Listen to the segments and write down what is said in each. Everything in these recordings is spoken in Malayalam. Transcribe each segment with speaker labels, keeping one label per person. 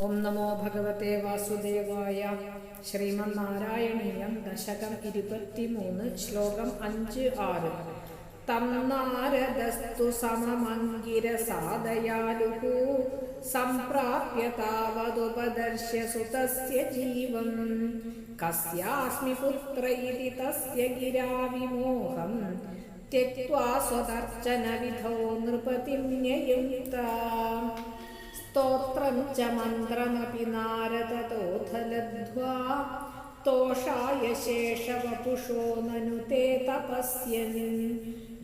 Speaker 1: ഓം നമോ ഭഗവത്തെ വാസുദേവായ ശ്രീമന്നാരായണീയം ദശകം ഇരുപത്തിമൂന്ന് ശ്ലോകം അഞ്ച് ആറ് തം നാരദസ്തു സമമങ്കിരസാദയാലുഃ സംപ്രാപ്യ താവതുപദർശ്യ സുതസ്യ ജീവം കസ്യാസ്മി പുത്ര ഇതി തസ്യ ഗിരാവിമോഹം त्यक्त्वा स्वदर्शनविधौ नृपतिं न्ययुङ्क्ता स्तोत्रं च मन्त्रमपि नारदतोऽथलद्ध्वा तोषाय शेषवपुषो ननु ते तपस्यन्।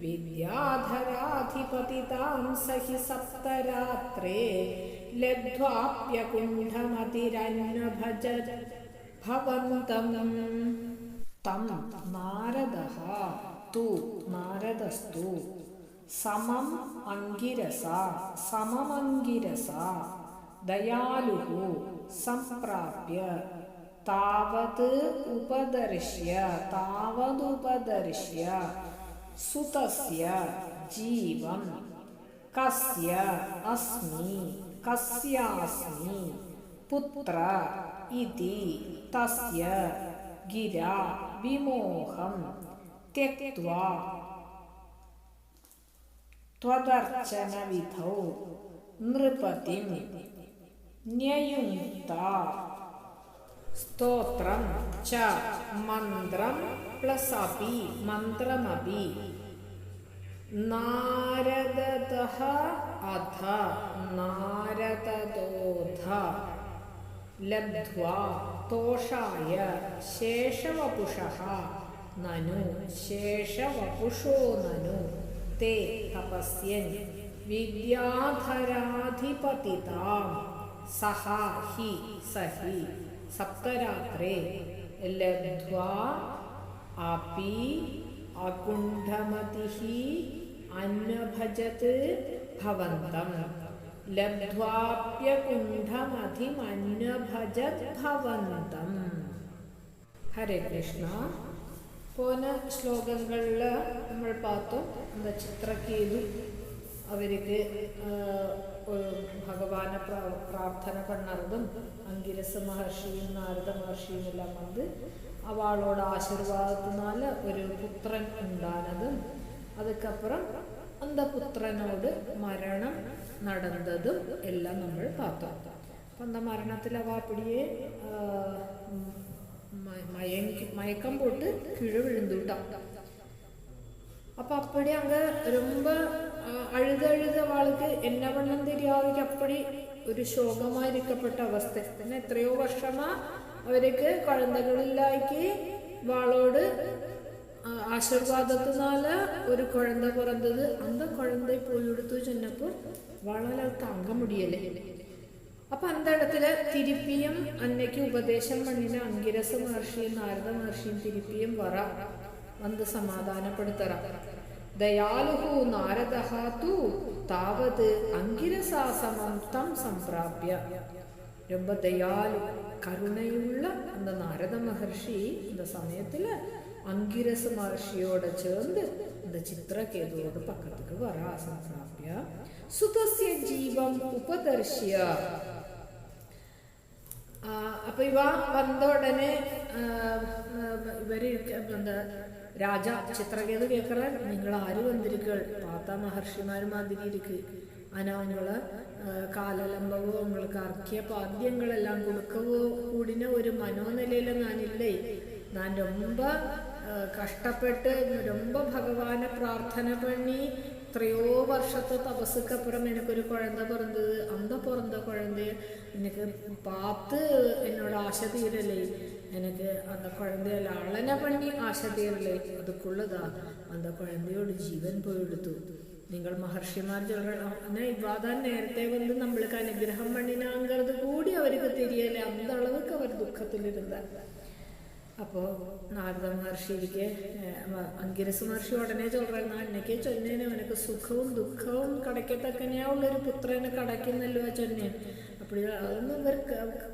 Speaker 1: विद्याधराधिपतितां स हि सप्तरात्रे लब्ध्वाप्यकुण्ठमतिरन्वभजत् भवन्तम्। तं नारदः तु नारदस्तु समम् अङ्गिरस सममङ्गिरस दयालुः सम्प्राप्य तावत् उपदर्श्य तावदुपदर्श्य सुतस्य जीवं कस्य अस्मि कस्यास्मि पुत्र इति तस्य गिरा विमोहं त्यक्त्वा त्वदर्चनविधौ नृपतिं न्ययुङ्क्ता स्तोत्रं च मन्त्रं प्लस् अपि मन्त्रमपि नारदतः अथ नारददोध लब्ध्वा तोषाय शेषवपुषः ननु शेषवपुषो ननु ते तपस्यन् विद्याधराधिपतितां। सः हि सहि। सप्तरात्रे लब्ध्वा अपि अकुण्ठमतिः अन्नभजत् भवन्तम् लब्ध्वाप्यकुण्ठमधिमन्वभजत् भवन्तम् हरे कृष्ण। പോന ശ്ലോകങ്ങളിൽ നമ്മൾ പാത്തു എന്താ ചിത്രക്കേതു അവർക്ക് ഭഗവാനെ പ്രാർത്ഥന പണ്ണതും അങ്കിരസ മഹർഷിയും നാരദ മഹർഷിയും എല്ലാം വന്ന് അവളോട് ആശീർവാദത്തിനാല് ഒരു പുത്രൻ ഉണ്ടാനതും അതുക്കപ്പുറം അന്ത പുത്രനോട് മരണം നടന്നതും എല്ലാം നമ്മൾ പാത്തു. അപ്പം അന്ത മരണത്തിൽ അവ അപ്പടിയേ மயக்கம் போட்டு கீழே விழுந்துட்டான் அப்போ அப்படி அங்கே ரொம்ப அழுது அழுத அவளுக்கு என்ன பண்ணம் தெரியாதைக்கு அப்படி ഒരു ശോകമായിരിക്കപ്പെട്ട അവസ്ഥ പിന്നെ എത്രയോ വർഷമാ അവർക്ക് കുഴന്തകളില്ലായ്ക്ക് വാളോട് ആശീർവാദത്തിനാല ഒരു കുഴന്ത പിറന്നത് അന്ത കുഴന്ത പോയി എടുത്തു ചെന്നപ്പോൾ വളരെ താങ്ക മുടിയല്ലേ അപ്പൊ அந்த இடத்துல திருப்பியும் அன்னைக்கு உபதேசம் பண்ணின அங்கிரச மகர்ஷியும் நாரத மகர்ஷியும் திருப்பியும் வர வந்து சமாதானப்படுத்துறா ദയാലുഹു നാരദഃ തു താവത് അങ്കിരസാസമം തം സംപ്രാപ്യ ரொம்ப தயாலு கருணையுள்ள அந்த நாரத மகர்ஷி இந்த சமயத்துல அங்கிரச மகர்ஷியோட சேர்ந்து இந்த சித்திரகேதுவோட பக்கத்துக்கு வர சம்பிராபிய சுதசிய ஜீவம் உபதர்ஷ்ய അപ്പൊ ഇവ വന്ന ഉടനെ ഇവര് എന്താ രാജ ചിത്രകേതു കേൾക്കറ നിങ്ങൾ ആര് വന്നിരിക്കൾ പാത്ത മഹർഷിമാർ മാതിരി ഇരിക്ക് ആനാ ഉങ്ങള് കാലലംബവോ உங்களுக்கு അർഘ്യ പാദ്യങ്ങളെല്ലാം കൊടുക്കവോ കൂടിന ഒരു മനോനിലയില് ഞാനില്ലേ ഞാൻ ரொம்ப കഷ്ടപ്പെട്ട് രൊമ്പ ഭഗവാനെ പ്രാർത്ഥന പണി ത്രയോ വർഷത്തെ തപസ്സുക്കപ്പുറം എനിക്കൊരു കുഴന്ത പിറന്നത് അന്ത പുറന്ത കുഴന്ത. എനിക്ക് പാത്ത് എന്നോട് ആശ തീരല്ലേ? എനിക്ക് അന്ത കുഴന്തയല്ല അളനെ പണി ആശ തീരല്ലേ? അതുക്കുള്ളതാ അന്ത കുഴന്തയോട് ജീവൻ പോയെടുത്തു. നിങ്ങൾ മഹർഷിമാർ ചൊല്ലണം ഇവാദാൻ നേരത്തെ വന്ന് നമ്മൾക്ക് അനുഗ്രഹം പണിനാങ്കത് കൂടി അവർക്ക് തിരിയല്ലേ? അന്തളവൊക്കെ അവർ ദുഃഖത്തിലിരുന്നത് അപ്പോൾ നാരദ மகர்ஷி இருக்கு அங்கிரச ഉടനെ உடனே சொல்றாரு நான் அன்னைக்கே சொன்னேன் സുഖവും ദുഃഖവും കടക്കത്തക്കനെയാ ഒരു പുത്രനെ കടക്കുന്നല്ലോ ചൊന്നെ. അപ്പോൾ അതൊന്നും ഇവർ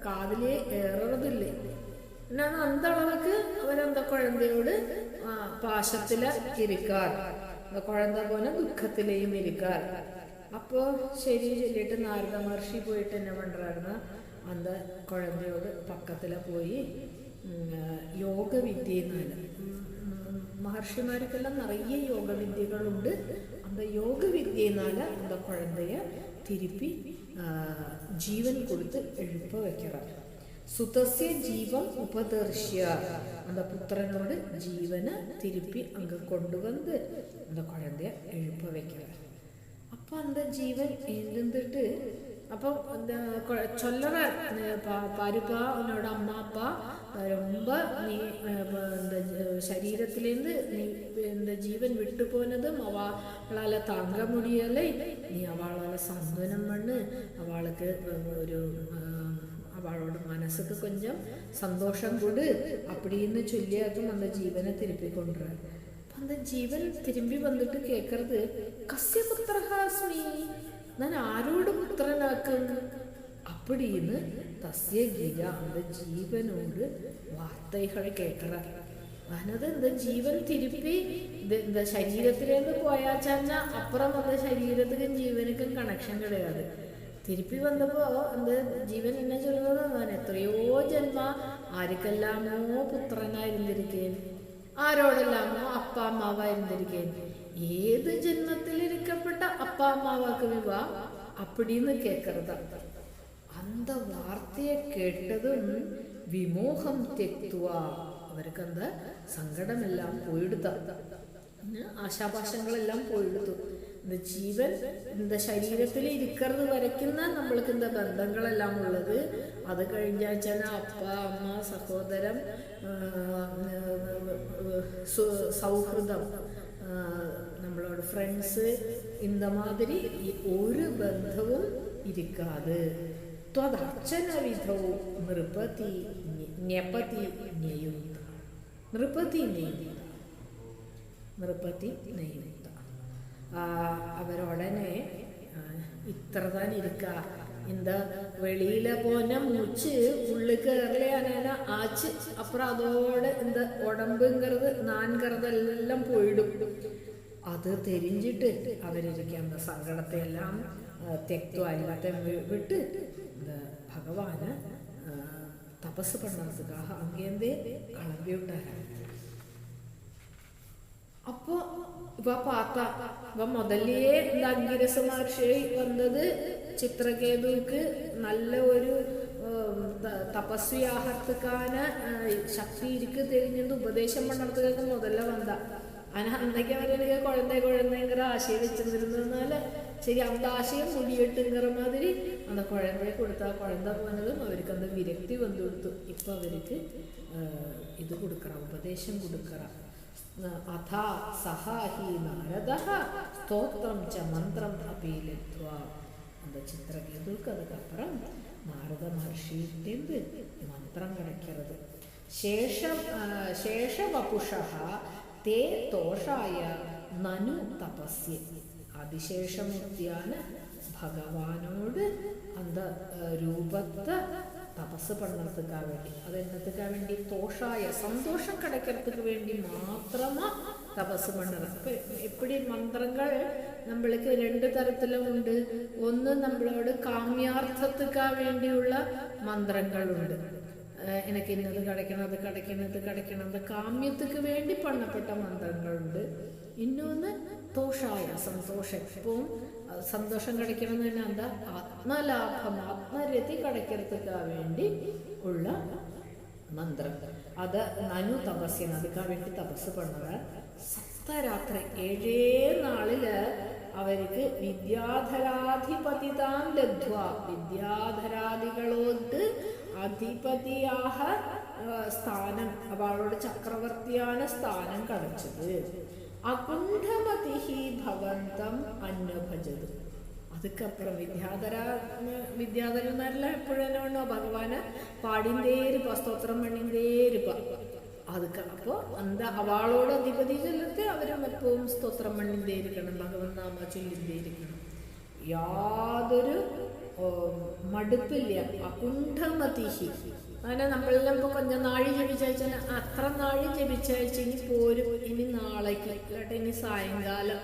Speaker 1: കാതിലേ ഏററതില്ലേ. എന്നാണ് അന്തളവക്ക് അവരന്ത കുഴന്തയോട് പാശത്തില ഇരിക്കാർ. കുഴന്ത പോലെ ദുഃഖത്തിലെയും ഇരിക്കാർ. അപ്പോ ശരി ചൊല്ലിട്ട് നാരദ മഹർഷി പോയിട്ട് എന്നെ പണ്ടായിരുന്ന അന്ത കുഴന്തയോട് പക്കത്തില പോയി യോഗവിദ്യ എന്നാണ് മഹർഷിമാർക്കെല്ലാം നിറയെ യോഗവിദ്യകളുണ്ട്. അന്ന യോഗവിദ്യ എന്നാൽ അന്ത കുഴന്തയെ തിരുപ്പി ജീവൻ കൊടുത്ത് എഴുപ്പ് വയ്ക്കറ സുതസ്യ ജീവൻ ഉപദർശ്യ. അന്ത പുത്രനോട് ജീവന് തിരുപ്പി അങ്ങ് കൊണ്ടുവന്ന് അന്ത കുഴന്തയെ എഴുപ്പ് വയ്ക്കറ അപ്പൊ അന്ത ജീവൻ എഴുതിട്ട് அப்போ அந்த கொ- சொல்லற அஹ் பா- பாருப்பா உன்னோட அம்மா அப்பா அஹ் ரொம்ப நீ அஹ் ப- இந்த ஜ- சரீரத்திலேருந்து நீ இந்த ஜீவன் விட்டு போனதும் அவளால் தாங்க முடியலை நீ அவளால் சந்தனம் பண்ணு அவளுக்கு ஒரு அஹ், அவளோட மனசுக்கு கொஞ்சம் சந்தோஷம் கொடு அப்படின்னு சொல்லியாக்கும் அந்த ஜீவனை திருப்பி கொண்டுறாரு அந்த ஜீவன் திரும்பி வந்துட்டு கேட்கறது கஸ்ய புத்திரஹாஸ்மி ഞാൻ ആരോട് പുത്രനാക്കുന്നു അപ്പടിന്ന് തസ്യ ഗീത അവന്റെ ജീവനോട് വാർത്തകൾ കേൾക്കണ ഞാനത് എന്താ ജീവൻ തിരുപ്പി. എന്താ ശരീരത്തിലേക്ക് പോയാച്ചാന്ന അപ്പുറം വന്ന ശരീരത്തിനും ജീവനക്കും കണക്ഷൻ കിടയാതെ തിരുപ്പി വന്നപ്പോൾ എന്ത്? ജീവൻ എന്നെ ചൊല്ലുന്നത് ഞാൻ എത്രയോ ജന്മ ആർക്കെല്ലാമോ പുത്രനായിരുന്നിരിക്കേൻ ആരോടെല്ലാമോ അപ്പ അമ്മാവായിരുന്നിരിക്കേൻ ഏത് ജന്മത്തിലിരിക്കപ്പെട്ട அப்பா அம்மாவாக்கு விவா அப்படின்னு கேட்கறதா அந்த வார்த்தையை கேட்டதும் விமோகம் தெத்துவா അവർക്ക് എന്താ സങ്കടമെല്ലാം പോയെടുത്ത. ആശാഭാഷങ്ങളെല്ലാം പോയെടുത്തു. ജീവൻ എന്താ ശരീരത്തിൽ ഇരിക്കരുത് വരയ്ക്കുന്ന നമ്മൾക്ക് എന്താ ബന്ധങ്ങളെല്ലാം ഉള്ളത്. അത് കഴിഞ്ഞാൽ വെച്ചാൽ അപ്പ അമ്മ സഹോദരം സൗഹൃദം. ആ, നമ്മളോട് ഫ്രണ്ട്സ് இந்த மாதிரி ഈ ഒരു ബന്ധവും ഇരിക്കാതെ ത്വദർച്ചന വിധവും നൃപതി ന്യപതി ന്യയുക്ത നൃപതി നെയ്യുക്ത നൃപതി നെയ്യുക്ത അവരുടനെ ആ, ഇത്ര താൻ ഇരിക്ക இந்த வெளியில போன மூச்சு உள்ளுக்கு ஏறலையான ஆச்சு அப்புறம் அதோட இந்த உடம்புங்கிறது നാൻകറത് എല്ലാം പോയിടും അത് തെരിഞ്ഞിട്ട് അവരിരിക്കുന്ന സങ്കടത്തെയെല്ലാം തെക്തോ അല്ലാത്ത വിട്ട് ഭഗവാന് തപസ് പണ്ണതുക്കാഹ അങ്ങേന്തേ കളമ്പിയുണ്ടായ അപ്പൊ ഇവ പാത്ത ഇവ മുതലേ இந்த വന്നത് ചിത്രകേതുക്ക് നല്ല ഒരു തപസ്വിയാകത്തുക്കാന ശക്തി ഇരിക്കു തെരിഞ്ഞത് ഉപദേശം പണ്ണത്തുക്കാക്ക് മുതല വന്ന. முதல்ல வந்தா ஆனா அன்னைக்கு அவர் எனக்கு குழந்தை குழந்தைங்கிற ஆசையை வச்சிருந்திருந்ததுனால சரி அந்த ஆசையை முடியட்டுங்கிற மாதிரி அந்த குழந்தைய கொடுத்தா குழந்தை போனதும் அவருக்கு அந்த விரக்தி வந்து கொடுத்து இப்போ அவருக்கு ஆஹ், இது கொடுக்குறா உபதேசம் கொடுக்குறா അഥാ സഹ ഹി നാരദ സ്തോത്രം ച മന്ത്രം അപ്പി ലബ്ധ്വാ அந்த சித்திரகேதுக்கு அதுக்கப்புறம் நாரத மகர்ஷியிலேருந்து மந்திரம் கிடைக்கிறது சேஷம் சேஷவபுஷா തേ തോഷായ നനു തപസ്യ. അതിശേഷമുത്തിയാണ് ഭഗവാനോട് അന്ത രൂപത്തെ തപസ് പണ്ണത്തുക്കാ വേണ്ടി. അത് വേണ്ടി? തോഷായ സന്തോഷം കിടக்கிறതുക്ക് വേണ്ടി മാത്രമാ തപസ് പണ്ണത് അപ്പം മന്ത്രങ്ങൾ നമ്മൾക്ക് രണ്ട് തരത്തിലും ഉണ്ട് ഒന്ന് നമ്മളോട് കാമ്യാർത്ഥത്തുക്കാ വേണ്ടിയുള്ള മന്ത്രങ്ങളുണ്ട്. എനിക്ക് ഇനി അത് കടയ്ക്കണം അത് കടയ്ക്കണം ഇത് കടയ്ക്കണം. അത് കാമ്യത്തിക്ക് വേണ്ടി പണപ്പെട്ട മന്ത്രങ്ങളുണ്ട്. ഇന്നൊന്ന് സന്തോഷായ സന്തോഷം. എപ്പോഴും സന്തോഷം കിടക്കണം എന്ന് തന്നെ എന്താ? ആത്മലാഭം ആത്മരതി കിടക്കരുത്തുക്കാൻ വേണ്ടി ഉള്ള മന്ത്രം. അത് നനു തപസ്സിന് അതുക്കാൻ വേണ്ടി തപസ് പണത്. സപ്തരാത്രി ഏഴേ നാളിൽ അവർക്ക് വിദ്യാധരാധിപതിതാൻ ലഭ്യ വിദ്യാധരാധികളോട്ട് അധിപതിയാഹ സ്ഥാനം. അവളുടെ ചക്രവർത്തിയാണ് സ്ഥാനം കളിച്ചത് അകുണ്ഠമതിഹി ഭഗവന്തം അന്നഭജത്. അതൊക്കെ അപ്പുറം വിദ്യാധര വിദ്യാധരന്മാരെല്ലാം എപ്പോഴും തന്നെ ഭഗവാന് പാടിന്തേരിപ്പ സ്തോത്രം പണിന്തേരിപ്പ അതൊക്കെ അപ്പോൾ എന്താ അവളോട് അധിപതി ചെല്ലത്ത് അവരും എപ്പോഴും സ്തോത്രം പണിന്തേരിക്കണം ഭഗവൻ നാമ ചൊല്ലിന്തേരിക്കണം യാതൊരു മടുപ്പില്ല. അകുണ്ഠമതിഹി. അങ്ങനെ നമ്മളെല്ലാം ഇപ്പോൾ കൊഞ്ച നാഴി ജപിച്ചാൽ അത്ര നാഴി ജപിച്ചയച്ച് ഇനി പോരും. ഇനി നാളേക്ക്. ഇല്ലാട്ടെ ഇനി സായങ്കാലം.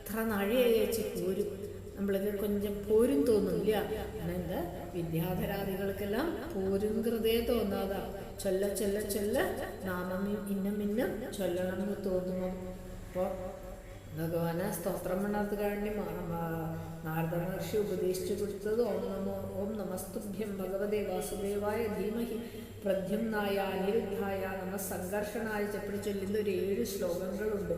Speaker 1: ഇത്ര നാഴി അയച്ച് പോരും. നമ്മൾക്ക് കൊഞ്ചം പോരും തോന്നില്ല. അങ്ങനെ വിദ്യാധരാദികൾക്കെല്ലാം പോരും കൃതേ തോന്നാതാ. ചൊല്ല ചൊല്ല ചൊല്ല. നാമം ഇന്നും ഇന്നും ചൊല്ലണം എന്ന് തോന്നുന്നു. അപ്പോൾ ഭഗവാനെ സ്തോത്രം കഴിഞ്ഞ് നാരദ മഹർഷി ഉപദേശിച്ചു കൊടുത്തത് ഓം നമോ ഓം നമസ്തുഭ്യം ഭഗവതേ വാസുദേവായ ധീമഹി പ്രദ്യുമ്നായ അനിരുദ്ധായ നമ ചപ്പിടി ചൊല്ലുന്ന ഒരു ഏഴ് ശ്ലോകങ്ങളുണ്ട്.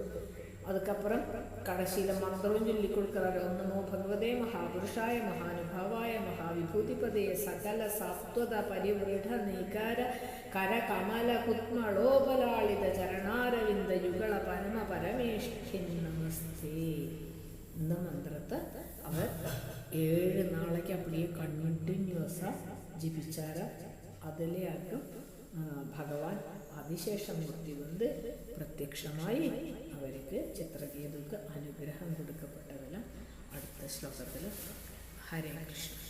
Speaker 1: അതുക്കപ്പുറം കടശീല മന്ത്രവും ചൊല്ലിക്കൊടുക്കാറ് ഓം നമോ ഭഗവതേ മഹാപുരുഷായ മഹാനുഭാവായ മഹാവിഭൂതിപതേ സകല സാത്വത പരിവൃഢ നീകാര കര കമല കുത്മളോപലാളിത ചരണാരവിന്ദ യുഗള പരമ പരമേഷ്ഠ്യൻ നമസ്തേ എന്ന മന്ത്രത്തെ അവർ ഏഴ് നാളേക്ക് അപ്പടിയെ കണ്ടിന്യൂസ് ജപിച്ചാറ്. അതിലേക്കും ഭഗവാൻ അതിശേഷമൂർത്തി കൊണ്ട് പ്രത്യക്ഷമായി അവർക്ക് ചിത്രഗീതക്ക് അനുഗ്രഹം കൊടുക്കപ്പെട്ടതിന് അടുത്ത ശ്ലോകത്തിൽ ഹരേ കൃഷ്ണ.